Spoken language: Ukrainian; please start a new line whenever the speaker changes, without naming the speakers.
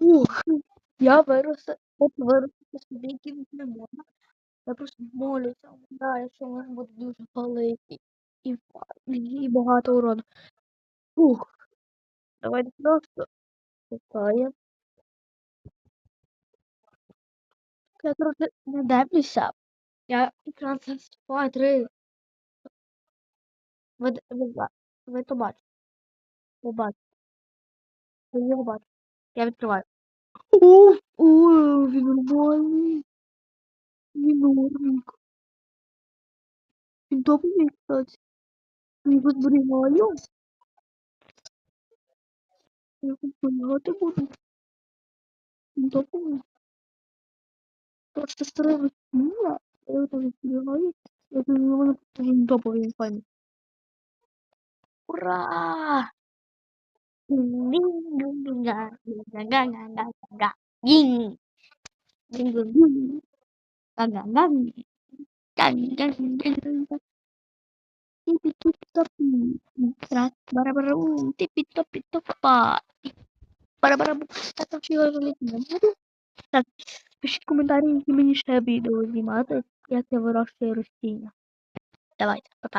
Ух, я виросла, от виростити собі не можна. Я просто молюся, да, що він буде дуже великий і, і багато уроду. Ух, давайте просто чекаємо. Я трохи не дивлюся. Я екран засипаю три. Ви, ви, ви то бачите. Ви Ви його бачите. Я відкриваю. Ух, ой, він нормальний. Він нормик. Він топовий, кстати. Я його зберігаю. Я його зберігати буду. Він топовий. Просто старий весніла. Я його там зберігаю. Я думаю, він топовий, він файний. Ура! Гинг-гинг-га-га-га-га-га. Гинг. Гинг-гинг. Га-га-га. Га-га-га-га-га. Типи-тупи-топи. Раз, барабарабум, типи-топи-топа. Барабарабум. Я там ще його жаліти не буду. Так, пишіть коментарі, які мені ще відео знімати, як я вирощую ростіння. Давайте, па-па.